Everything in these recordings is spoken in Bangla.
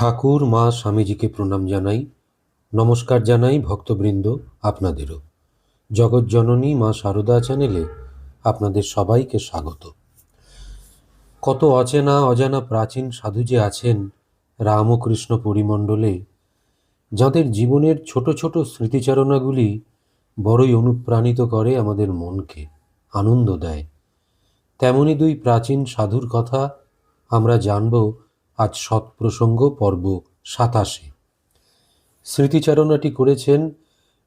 ঠাকুর, মা, স্বামীজিকে প্রণাম জানাই, নমস্কার জানাই ভক্তবৃন্দ আপনাদেরও। জগৎজননী মা সারদা চ্যানেলে আপনাদের সবাইকে স্বাগত। কত অচেনা, অজানা প্রাচীন সাধু যে আছেন রামকৃষ্ণ পরিমণ্ডলে, যাদের জীবনের ছোট ছোট স্মৃতিচারণাগুলি বড়ই অনুপ্রাণিত করে আমাদের মনকে, আনন্দ দেয়। তেমনি দুই প্রাচীন সাধুর কথা আমরা জানব আজ সৎপ্রসঙ্গ পর্ব সাতাশে। স্মৃতিচারণাটি করেছেন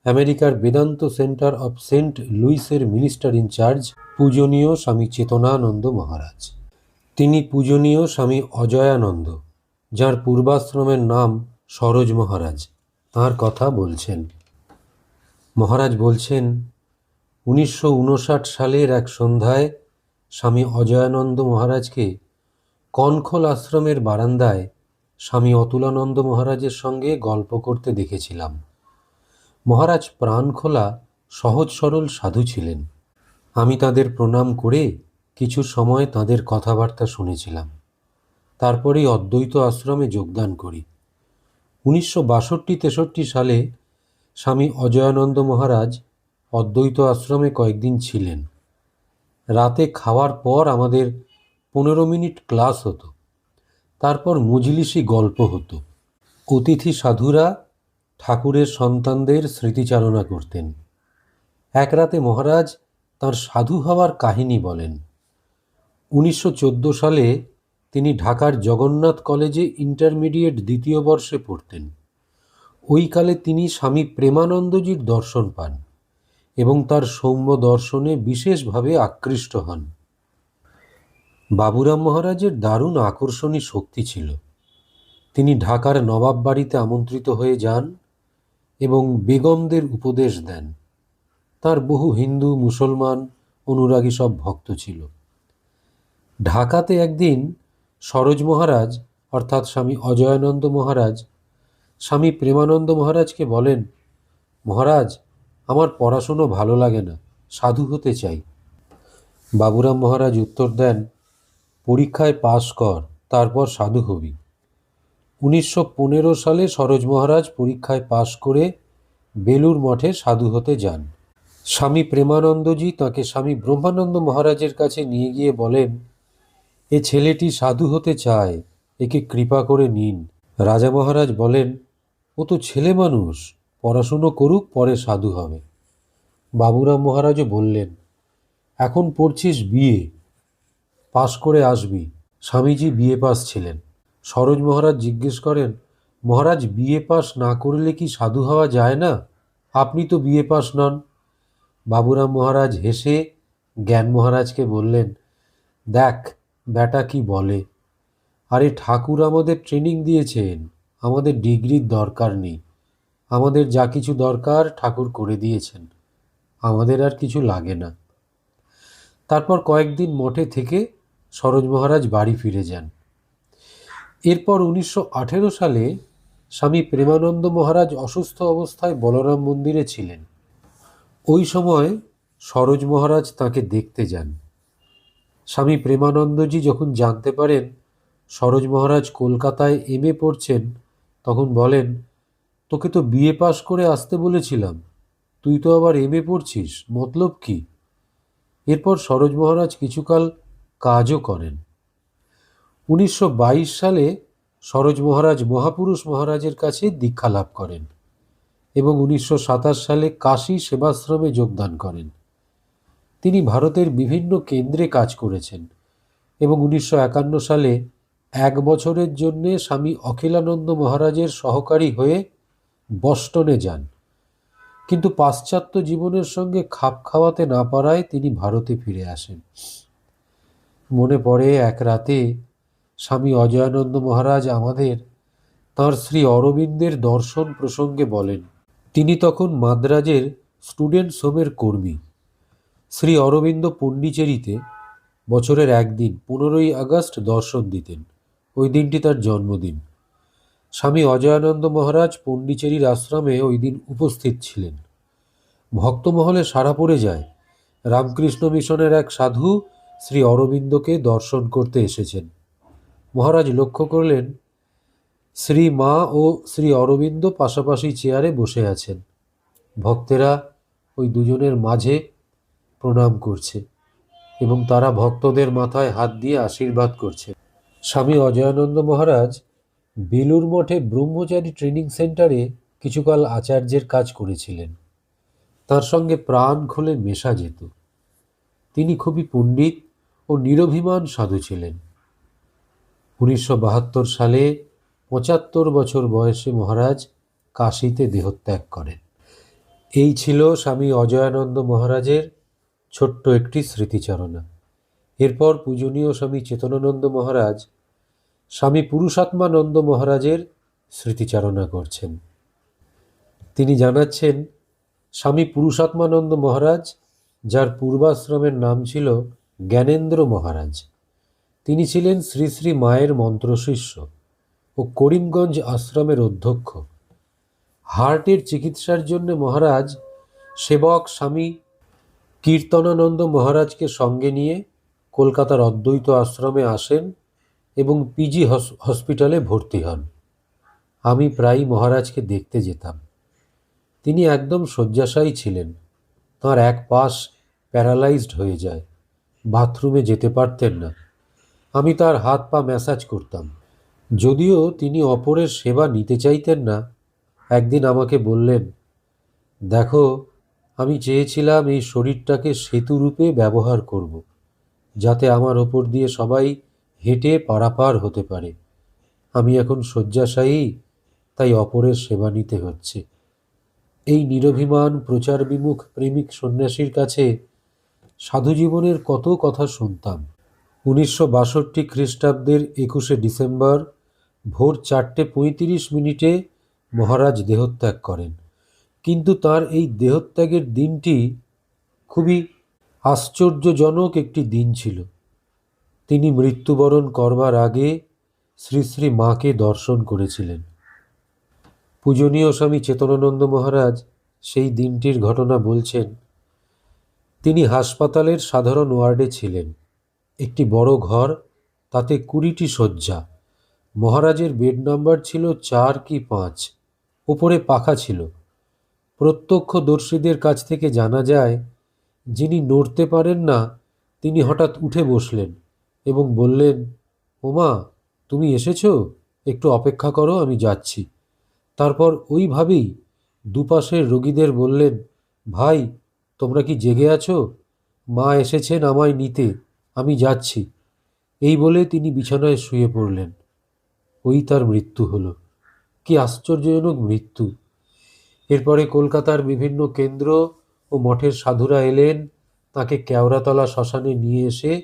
আমেরিকার বেদান্ত সেন্টার অফ সেন্ট লুইসের মিনিস্টার ইনচার্জ পূজনীয় স্বামী চেতনানন্দ মহারাজ। তিনি পূজনীয় স্বামী অজয়ানন্দ, যার পূর্বাশ্রমের নাম সরোজ মহারাজ। তার কথা বলছেন। মহারাজ বলছেন, উনিশশো উনষাট সালের এক সন্ধ্যায় স্বামী অজয়ানন্দ মহারাজকে কনখল আশ্রমের বারান্দায় স্বামী অতুলানন্দ মহারাজের সঙ্গে গল্প করতে দেখেছিলাম। মহারাজ প্রাণখোলা সহজ সরল সাধু ছিলেন। আমি তাদের প্রণাম করে কিছু সময় তাদের কথাবার্তা শুনেছিলাম। তারপরেই অদ্বৈত আশ্রমে যোগদান করি। উনিশশো বাষট্টি তেষট্টি সালে স্বামী অজয়ানন্দ মহারাজ অদ্বৈত আশ্রমে কয়েকদিন ছিলেন। রাতে খাওয়ার পর আমাদের পনেরো মিনিট ক্লাস হতো। তারপর মজলিসি গল্প হতো। অতিথি সাধুরা ঠাকুরের সন্তানদের স্মৃতিচারণা করতেন। এক রাতে মহারাজ তার সাধু হওয়ার কাহিনী বলেন। উনিশশো চোদ্দ সালে তিনি ঢাকার জগন্নাথ কলেজে ইন্টারমিডিয়েট দ্বিতীয় বর্ষে পড়তেন। ওইকালে তিনি স্বামী প্রেমানন্দজির দর্শন পান এবং তার সৌম্য দর্শনে বিশেষভাবে আকৃষ্ট হন। বাবুরাম মহারাজের দারুণ আকর্ষণী শক্তি ছিল। তিনি ঢাকার নবাব বাড়িতে আমন্ত্রিত হয়ে যান এবং বেগমদের উপদেশ দেন। তার বহু হিন্দু, মুসলমান, অনুরাগী সব ভক্ত ছিল। ঢাকাতে একদিন সরোজ মহারাজ, অর্থাৎ স্বামী অজয়ানন্দ মহারাজ, স্বামী প্রেমানন্দ মহারাজকে বলেন, মহারাজ, আমার পড়াশুনো ভালো লাগে না, সাধু হতে চাই। বাবুরাম মহারাজ উত্তর দেন পরীক্ষায় পাশ কর, তারপর সাধু হবি। উনিশশো পনেরো সালে সরোজ মহারাজ পরীক্ষায় পাশ করে বেলুর মঠে সাধু হতে যান। স্বামী প্রেমানন্দজি তাকে স্বামী ব্রহ্মানন্দ মহারাজের কাছে নিয়ে গিয়ে বলেন, এ ছেলেটি সাধু হতে চায়, একে কৃপা করে নিন। রাজা মহারাজ বলেন, ও তো ছেলে মানুষ, পড়াশুনো করুক, পরে সাধু হবে। বাবুরাম মহারাজও বললেন, এখন পড়ছিস বিয়ে পাশ করে আসবি। স্বামীজি বিয়ে পাস ছিলেন। সরোজ মহারাজ জিজ্ঞেস করেন, মহারাজ বিয়ে পাস না করলে কি সাধু হওয়া যায় না? আপনি তো বিয়ে পাস নন। বাবুরাম মহারাজ হেসে জ্ঞান মহারাজকে বললেন, দেখ, ব্যাটা কি বলে? আরে ঠাকুর আমাদের ট্রেনিং দিয়েছেন। আমাদের ডিগ্রির দরকার নেই। আমাদের যা কিছু দরকার ঠাকুর করে দিয়েছেন। আমাদের আর কিছু লাগে না। তারপর কয়েকদিন মঠে থেকে সরোজ মহারাজ বাড়ি ফিরে যান। এরপর উনিশশো আঠেরো সালে স্বামী প্রেমানন্দ মহারাজ অসুস্থ অবস্থায় বলরাম মন্দিরে ছিলেন। ওই সময় সরোজ মহারাজ তাকে দেখতে যান। স্বামী প্রেমানন্দজি যখন জানতে পারেন সরোজ মহারাজ কলকাতায় এম এ পড়ছেন, তখন বলেন, তোকে তো বিএ পাশ করে আসতে বলেছিলাম। তুই তো আবার এম এ পড়ছিস, মতলব কি? এরপর সরোজ মহারাজ কিছুকাল কাজও করেন। উনিশশো বাইশ সালে সরোজ মহারাজ মহাপুরুষ মহারাজের কাছে দীক্ষা লাভ করেন এবং উনিশশো সাতাশ সালে কাশী সেবাশ্রমে যোগদান করেন। তিনি ভারতের বিভিন্ন কেন্দ্রে কাজ করেছেন এবং উনিশশো একান্ন সালে এক বছরের জন্য স্বামী অখিলানন্দ মহারাজের সহকারী হয়ে বস্টনে যান। কিন্তু পাশ্চাত্য জীবনের সঙ্গে খাপ খাওয়াতে না পারায় তিনি ভারতে ফিরে আসেন। মনে পড়ে এক রাতে স্বামী অজয়ানন্দ মহারাজ আমাদের তাঁর শ্রী অরবিন্দের দর্শন প্রসঙ্গে বলেন, তিনি তখন মাদ্রাজের স্টুডেন্টস হোমের কর্মী। শ্রী অরবিন্দ পণ্ডিচেরিতে বছরের একদিন, পনেরোই আগস্ট, দর্শন দিতেন। ওই দিনটি তার জন্মদিন। স্বামী অজয়ানন্দ মহারাজ পণ্ডিচেরির আশ্রমে ওই দিন উপস্থিত ছিলেন। ভক্তমহলে সাড়া পড়ে যায়। রামকৃষ্ণ মিশনের এক সাধু শ্রী অরবিন্দকে দর্শন করতে এসেছেন। মহারাজ লক্ষ্য করলেন, শ্রী মা ও শ্রী অরবিন্দ পাশাপাশি চেয়ারে বসে আছেন। ভক্তেরা ওই দুজনের মাঝে প্রণাম করছে এবং তারা ভক্তদের মাথায় হাত দিয়ে আশীর্বাদ করছে। স্বামী অজয়ানন্দ মহারাজ বেলুর মঠে ব্রহ্মচারী ট্রেনিং সেন্টারে কিছুকাল আচার্যের কাজ করেছিলেন। তার সঙ্গে প্রাণ খুলে মেশা যেত। তিনি খুবই পণ্ডিত ও নিরভিমান সাধু ছিলেন। উনিশশো বাহাত্তর সালে পঁচাত্তর বছর বয়সে মহারাজ কাশীতে দেহত্যাগ করেন। এই ছিল স্বামী অজয়ানন্দ মহারাজের ছোট্ট একটি স্মৃতিচারণা। এরপর পূজনীয় স্বামী চেতনানন্দ মহারাজ স্বামী পুরুষাত্মানন্দ মহারাজের স্মৃতিচারণা করছেন। তিনি জানাচ্ছেন, স্বামী পুরুষাত্মানন্দ মহারাজ, যার পূর্বাশ্রমের নাম ছিল জ্ঞানেন্দ্র মহারাজ। তিনি ছিলেন শ্রী শ্রী মায়ের মন্ত্রশিষ্য ও করিমগঞ্জ আশ্রমের অধ্যক্ষ। হার্টের চিকিৎসার জন্য মহারাজ সেবক স্বামী কীর্তনানন্দ মহারাজকে সঙ্গে নিয়ে কলকাতার অদ্বৈত আশ্রমে আসেন এবং পিজি হসপিটালে ভর্তি হন। আমি প্রায়ই মহারাজকে দেখতে যেতাম। তিনি একদম শয্যাশায়ী ছিলেন। তাঁর এক পাশ প্যারালাইজড হয়ে যায়। বাথরুমে যেতে পারতেন না। আমি তার হাত পা ম্যাসাজ করতাম। যদিও তিনি অপরের সেবা নিতে চাইতেন না, একদিন আমাকে বললেন, দেখো, আমি চেয়েছিলাম এই শরীরটাকে সেতুরূপে ব্যবহার করব, যাতে আমার ওপর দিয়ে সবাই হেঁটে পারাপার হতে পারে। আমি এখন শয্যাশায়ী, তাই অপরের সেবা নিতে হচ্ছে। এই নিরভিমান প্রচার বিমুখ প্রেমিক সন্ন্যাসীর কাছে সাধু জীবনের কত কথা শুনতাম। উনিশশো বাষট্টি খ্রিস্টাব্দের একুশে ডিসেম্বর ভোর চারটে পঁয়ত্রিশ মিনিটে মহারাজ দেহত্যাগ করেন। কিন্তু তার এই দেহত্যাগের দিনটি খুবই আশ্চর্যজনক একটি দিন ছিল। তিনি মৃত্যুবরণ করবার আগে শ্রী শ্রী মাকে দর্শন করেছিলেন। পূজনীয় স্বামী চেতনানন্দ মহারাজ সেই দিনটির ঘটনা বলছেন তিনি হাসপাতালের সাধারণ ওয়ার্ডে ছিলেন। একটি বড় ঘর, তাতে কুড়িটি শয্যা। মহারাজের বেড নাম্বার ছিল চার কি পাঁচ। ওপরে পাখা ছিল। প্রত্যক্ষদর্শীদের কাছ থেকে জানা যায়, যিনি নড়তে পারেন না, তিনি হঠাৎ উঠে বসলেন এবং বললেন, ওমা, তুমি এসেছ? একটু অপেক্ষা করো, আমি যাচ্ছি। তারপর ওইভাবেই দুপাশের রোগীদের বললেন, ভাই তোমরা কি জেগে আছো? মা এসেছেন আমায় নিতে, আমি যাচ্ছি। এই বলে তিনি বিছানায় শুয়ে পড়লেন। ওই তার মৃত্যু হলো। কি আশ্চর্যজনক মৃত্যু। এরপরে কলকাতার বিভিন্ন কেন্দ্র ও মঠের সাধুরা এলেন, তাকে কেওড়াতলা শ্মশানে নিয়ে এসে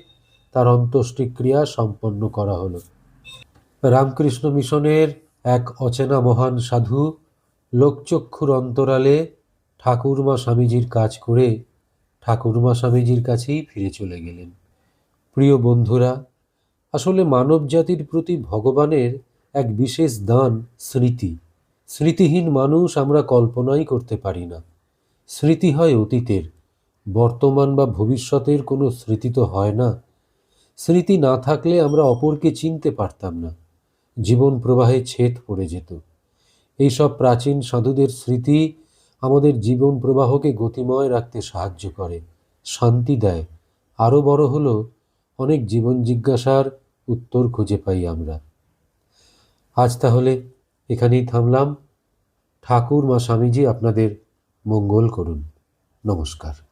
তার অন্ত্যেষ্টিক্রিয়া সম্পন্ন করা হলো। রামকৃষ্ণ মিশনের এক অচেনা মহান সাধু, লোকচক্ষুর অন্তরালে ঠাকুরমা স্বামীজির কাজ করে ঠাকুরমা স্বামীজির কাছেই ফিরে চলে গেলেন। প্রিয় বন্ধুরা, আসলে মানব জাতির প্রতি ভগবানের এক বিশেষ দান স্মৃতি। স্মৃতিহীন মানুষ আমরা কল্পনাই করতে পারি না। স্মৃতি হয় অতীতের, বর্তমান বা ভবিষ্যতের কোনো স্মৃতি তো হয় না। স্মৃতি না থাকলে আমরা অপরকে চিনতে পারতাম না। জীবন প্রবাহে ছেদ পড়ে যেত। এইসব প্রাচীন সাধুদের স্মৃতি আমাদের জীবন প্রবাহকে গতিময় রাখতে সাহায্য করে, শান্তি দেয়। আরও বড় হলো, অনেক জীবন জিজ্ঞাসার উত্তর খুঁজে পাই আমরা। আজ তাহলে এখানেই থামলাম। ঠাকুর মা স্বামীজি আপনাদের মঙ্গল করুন। নমস্কার।